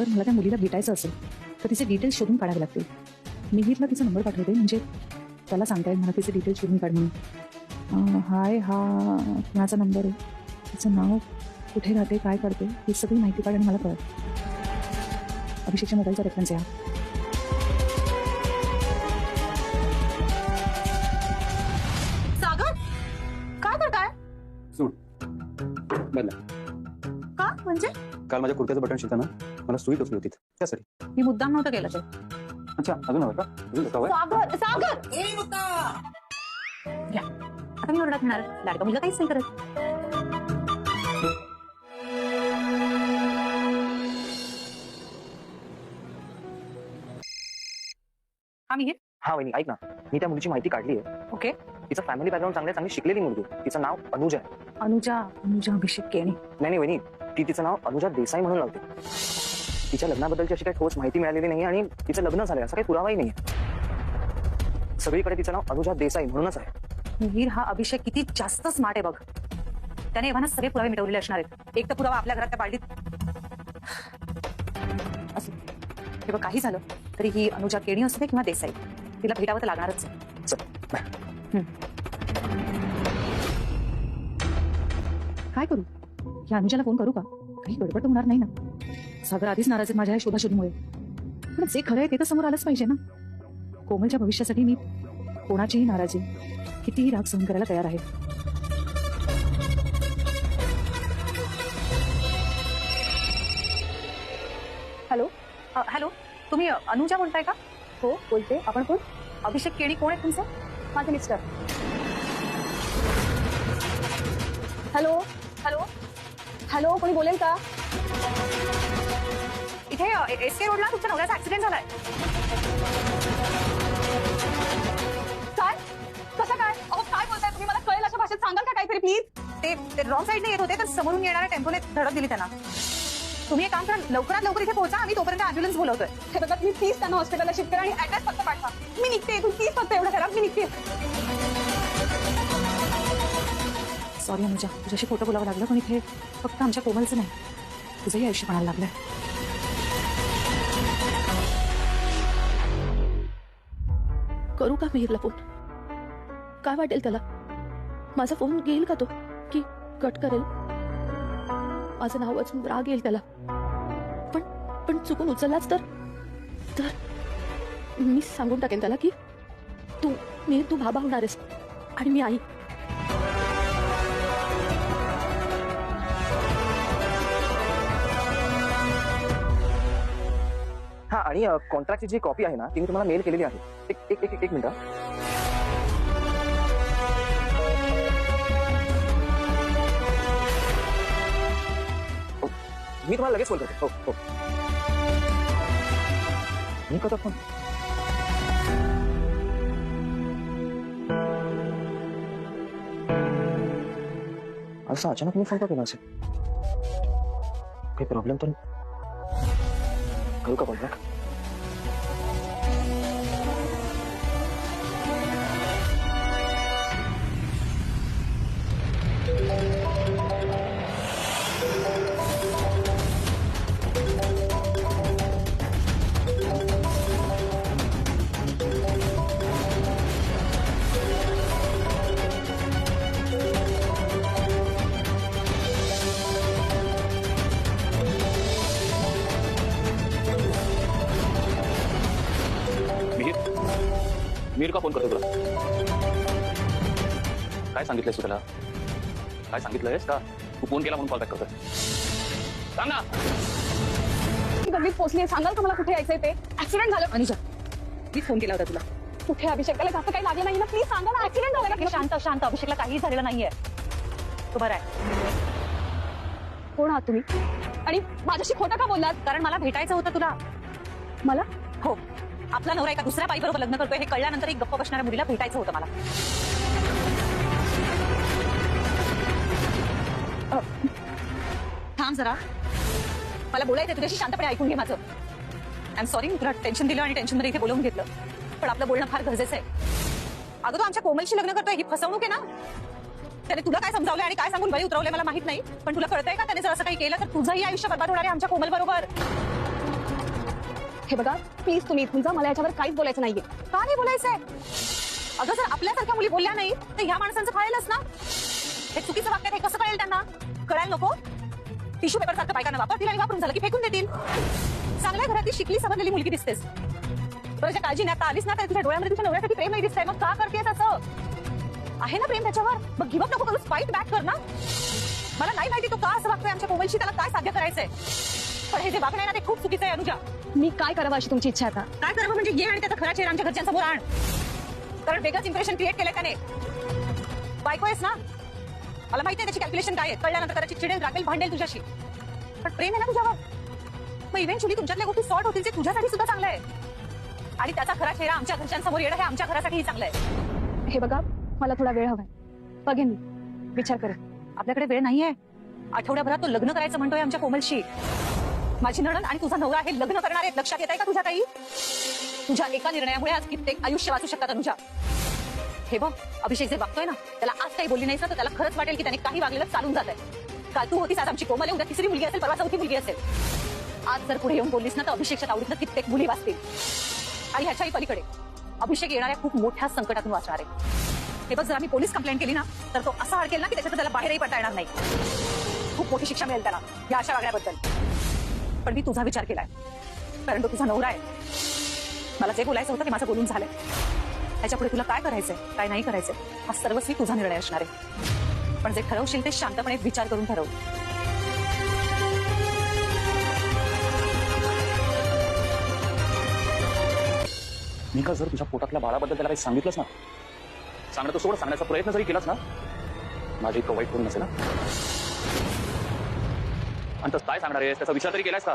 जर मला त्या मुलीला भेटायचं असेल तर तिचे डिटेल्स शोधून काढावे लागतील. तिचा नंबर पाठवते म्हणजे त्याला सांगता येईल मला तिचे डिटेल्स शोधून काढ म्हणून. अं, हाय हा कुणाचा नंबर आहे. तिचं नाव कुठे राहते काय करते ही सगळी माहिती काढ आणि मला कळत अभिषेकच्या मोबाईलचा रेफरन्स आहे हा बदला का? म्हणजे? काल माझ्या कुर्त्याचं बटन शिकताना मला सुई टोचली होती त्यासाठी. मी मुद्दाम नव्हतं केलं ते. अच्छा अजून हवं का? अजून हवं सागर सागर! आता मी ओरडा घेणार. लाडका मुलगा काहीच नाही करत. हा मिहिर हा वहिनी ऐक ना. मी त्या मुलीची माहिती काढली आहे. ओके. तिचं फॅमिली बॅकग्राऊंड चांगले चांगली शिकलेली मुलगी आहे. तिचं नाव अनुजा आहे. अनुजा अनुजा अभिषेक केणी. नाही नाही वहिनी. ती तिचं नाव अनुजा देसाई म्हणून लावते. तिच्या लग्नाबद्दलची अशी काही ठोस माहिती मिळालेली नाही आणि तिचं लग्न झालंय असा काही पुरावाही नाही सगळीकडे तिचं नाव अनुजा देसाई म्हणूनच आहे. मिहिर हा अभिषेक किती जास्त स्मार्ट आहे बघ. त्याने एव्हाना सगळे पुरावे मिटवलेले असणार आहेत. एक तर पुरावा आपल्या घरात त्या बालडीत असो हे बघ काही झालं तरी ही अनुजा केणी असू दे किंवा देसाई तिला भेटावं तर लागणारच आहे. काय करू? या अनुजाला फ़ोन करू का? काही गडबड होणार नाही ना. सागर आधीच नाराज माझ्या या शोधाशोधीमुळे. पण जे खरं आहे ते तर समोर आलंच पाहिजे ना? कोमलच्या भविष्यासाठी मी कोणाचीही नाराजी कितीही राग सहन करायला तयार आहे. हॅलो? हॅलो? तुम्ही अनुजा बोलताय का? हो बोलते. आपण कोण? अभिषेक केणी कोण आहे तुमचं? माझे मिस्टर. हॅलो? हॅलो? हॅलो कोणी बोलेल का? इथे एस के रोडला तुमच्या नवऱ्याचा ऍक्सिडेंट झालाय काय कसं काय अहो काय बोलताय तुम्ही मला कळेल अशा भाषेत सांगाल का काहीतरी प्लीज ते रॉंग साईडने येत होते तर समोरून येणाऱ्या टेम्पोने धडक दिली त्यांना तुम्ही एक काम करा लवकरात लवकर इथे पोहोचा आम्ही तोपर्यंत अँब्युलन्स बोलवतोय हे बघा तुम्ही प्लीज त्यांना हॉस्पिटलला शिफ्ट करा आणि ऍड्रेस फक्त पाठवा मी निघते प्लीज फक्त एवढं करा मी निघते सॉरी अनुजा तुझ्याशी खोटं बोलावं लागलं पण इथे फक्त आमच्या कोमलचं नाही तुझंही आयुष्य म्हणायला लागलंय करू का मिहिरला फ़ोन। काय वाटेल त्याला? माझा फ़ोन घेईल का तो? की कट करेल? माझं नाव वाचून राग येईल त्याला. पण पण चुकून उचललाच तर? तर मी सांगून टाकेन त्याला की तू, मी, तू भाबा होणार आहेस. आणि मी आई. आणि कॉन्ट्रॅक्टची जी कॉपी आहे ना ती मी तुम्हाला मेल केलेली आहे. एक एक एक एक मिनिट. हो, मी तुम्हाला लगेच कॉल करते. हो हो. फ़ोन असं अचानक मी फ़ोन का केला असेल? काही प्रॉब्लेम तर करू का कॉन्ट्रॅक्ट मिहिर का फ़ोन करतो तुला काय सांगितलंयस तू त्याला? काय सांगितलंयस का? तू फ़ोन केला म्हणून कॉल बॅक करतोय. सांग ना! मी पोहोचली सांगाल का मला कुठे यायचंय ते? ऍक्सिडेंट झालं. अनुजा मी फ़ोन केला होता तुला. कुठे अभिषेक जास्त काही लागलं नाही ना प्लीज़ सांगा ना ऍक्सिडेंट झालं का शांत शांत अभिषेकला काहीही झालेलं नाहीये. तो बरा आहे कोण आहात तुम्ही? आणि माझ्याशी खोटं का बोललात? कारण मला भेटायचं होतं तुला. मला? हो. आपला नवरा एका दुसऱ्या बाईबरोबर लग्न करतोय हे कळल्यानंतर एक गप्प बसणाऱ्या मुलीला भेटायचं होतं मला. थांब जरा. मला बोलायचं तुझ्याशी शांतपणे ऐकून घे माझं. आय एम सॉरी मी तुला टेन्शन दिलं आणि टेन्शनमध्ये इथे बोलवून घेतलं. पण आपलं बोलणं फार गरजेचं आहे. अगं तू आमच्या कोमलशी लग्न करतोय ही फसवणूक आहे ना? त्याने तुला काय समजावलं आणि काय सांगून बळी उतरवले मला माहीत नाही. पण तुला कळतंय का त्याने जर असं काही केलं तर तुझंही आयुष्य बर्बाद होणार आहे आमच्या कोमल बरोबर? हे बघा. प्लीज़ तुम्ही इथून जा, मला याच्यावर काहीच बोलायचं नाहीये. का नाही बोलायचंय? अगं जर आपल्यासारख्या मुली बोलल्या नाही, तर ह्या माणसांचं कळेलच ना. हे चुकीचं वाक्य हे कसं कळेल त्यांना? कळायला नको. टिश्यू पेपर सारखं बायकांना वापरतील आणि वापरून झालं की फेकून देतील. चांगल्या घरातली शिकली समजलेली मुलगी दिसतेस. बरं, ज्या काळजी आता आलीस ना तुझ्या डोळ्यामध्ये तुझ्या नवऱ्यासाठी प्रेम नाही दिसतंय. मग का करतेस असं? आहे ना प्रेम त्याच्यावर? मग गिवअप नको करूस फाईट बॅक कर ना. मला नाही माहिती तो का असं वागतोय आमच्या कोमलशी त्याला काय साध्य करायचंय? पण हे जे वागणं आहे ना ते खूप चुकीचं आहे अनुजा। मी काय करावं अशी तुमची इच्छा आता काय करावं म्हणजे ये आणि त्याचा खरा चेहरा आमच्या घरच्यांसमोर आण. कारण वेगळंच इम्प्रेशन क्रिएट केलंय त्याने. बायको आहेस ना? मला माहिती आहे त्याची कॅल्क्युलेशन काय आहे. कळल्यानंतर कदाचित चिडेल राखेल भांडेल तुझ्याशी. पण प्रेम आहे ना तुझ्यावर? मग इव्हेंच्युअली तुमच्यातल्या गोष्टी सॉर्ट होतील तुझ्यासाठी सुद्धा चांगलं आहे. आणि त्याचा खरा चेहरा आमच्या घरच्यांसमोर येणं हे आमच्या घरासाठीही चांगलं आहे. हे बघा मला थोडा वेळ हवाय. बघेन मी. विचार करेन आपल्याकडे वेळ नाहीये. आठवड्याभरात तो लग्न करायचं म्हणतोय आमच्या कोमलशी. माझी नणन आणि तुझा नवरा हे लग्न करणार आहेत लक्षात येत आहे का तुझ्या काही तुझ्या एका निर्णयामुळे आज कित्येक आयुष्य वाचू शकतात तुझ्या हे बघ अभिषेक जे वागतोय ना त्याला आज काही बोलली नाहीस ना तर त्याला खरंच वाटेल की त्याने काही वागलेलं चालून जात आहे काल तू होतीस आज आमची कोमल उद्या तिसरी मुलगी असेल परवा चौथी मुलगी असेल. आज जर पुढे येऊन बोललीस ना तर अभिषेकच्या तावडीतनं कित्येक मुली वाचतील. आणि ह्याच्याही पलीकडे अभिषेक येणाऱ्या खूप मोठ्या संकटातून वाचणार. आहे हे बघ जर आम्ही पोलीस कंप्लेंट केली ना तर तो असा अडकेल ना की त्याच्यात त्याला बाहेरही पडता येणार नाही. खूप मोठी शिक्षा मिळेल त्याला या अशा वागण्याबद्दल. पण मी तुझा विचार केलाय. कारण तो तुझा नवरा आहे. मला जे बोलायचं होतं ते माझं बोलून झालंय. त्याच्यापुढे तुला काय करायचंय काय नाही करायचंय हा सर्वस्वी तुझा निर्णय असणार आहे. पण जे ठरवशील ते शांतपणे विचार करून ठरव. मी का जर तुझ्या पोटातल्या बाळाबद्दल त्याला काही सांगितलंच ना? सांगणं तो सोड सांगण्याचा प्रयत्न जरी केलाच ना? माझी इतकं वाईट करून नसेल ना आणि तसं काय सांगणार आहेस? त्याचा विचार तरी केलायस का?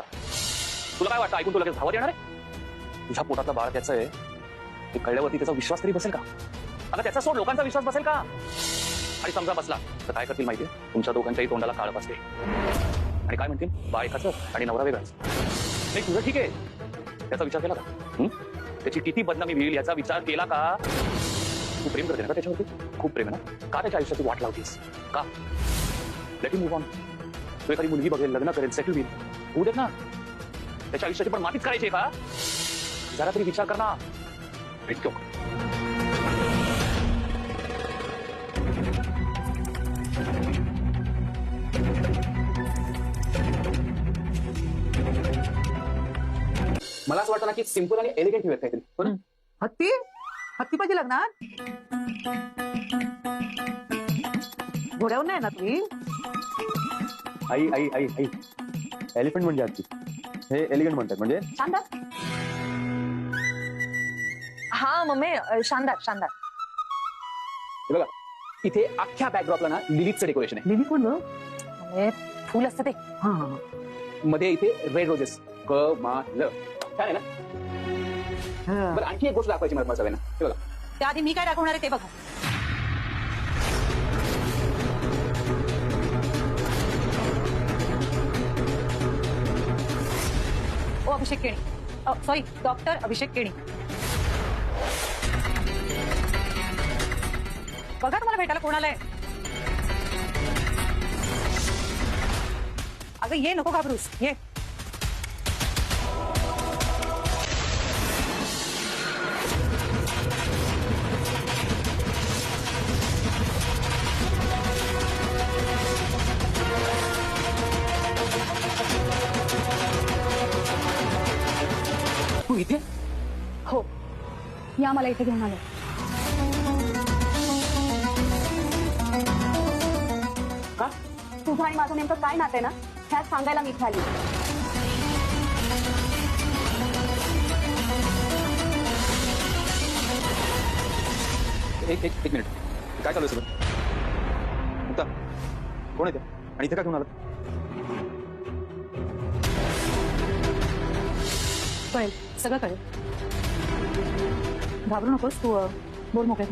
तुला काय वाटतं? ऐकून तुला लगेच धावत येणार आहे? तुझ्या पोटातला बाळ त्याचं आहे. ते कळल्यावरती त्याचा विश्वास तरी बसेल का? आता त्याचा सोड लोकांचा विश्वास बसेल का? आणि समजा बसला तर काय करतील माहिती तुमच्या दोघांच्याही तोंडाला काळ बसते. आणि काय म्हणतील? बाळ एकाच आणि नवरा वेगळाच. नाही तुझं ठीक आहे? त्याचा विचार केला का? त्याची किती बदनामी होईल याचा विचार केला का? तू प्रेम करते ना का त्याच्यावरती? खूप प्रेम आहे ना? का त्याच्या आयुष्याची वाट लावतीस? का? लेट मूव्ह ऑन तू एखादी मुलगी बघेल लग्न करेल सेटल होईल होऊ देत ना त्याच्या आयुष्याची पण मातीच करायची का जरा तरी विचार कर ना भेटतो मला असं वाटतं ना की सिम्पल आणि एलिगंट ठेवत काहीतरी बरं हत्ती? हत्ती पाहिजे लग्नात? घोड्यावर नाही ना तुम्ही? आई आई आई आई। एलिफंट म्हणजे हत्ती हे एलिगंट म्हणतात म्हणजे? शानदार। हा मम्मी अ, शानदार शानदार. हे बघा इथे अख्ख्या बॅकड्रॉपला ना लिलीचं डेकोरेशन लिली कोण गं? मम्मी, फुल असतं ते. हा हा. आहे मध्ये इथे रेड रोजेस क मा ल छान आहे ना? हा. बरं आणखी एक गोष्ट दाखवायची मला सगळ्यांना हे बघा. त्याआधी मी काय दाखवणार आहे ते बघा. Abhishek Keni. Sorry doctor Abhishek Keni. बघा तुम्हाला भेटायला कोण आलंय अगं, ये, नको घाबरूस. ये. तू इथे हो या मला इथे घेऊन आलं का तुझं आणि माझं नेमकं काय नातं ना? ह्यात सांगायला मी एक एक एक मिनिट. काय चालू आहे सगळं? मुक्ता कोण आहे आणि इथे काय घेऊन आलं सगळं कळेल. घाबरू नकोस तू बोल मोकळे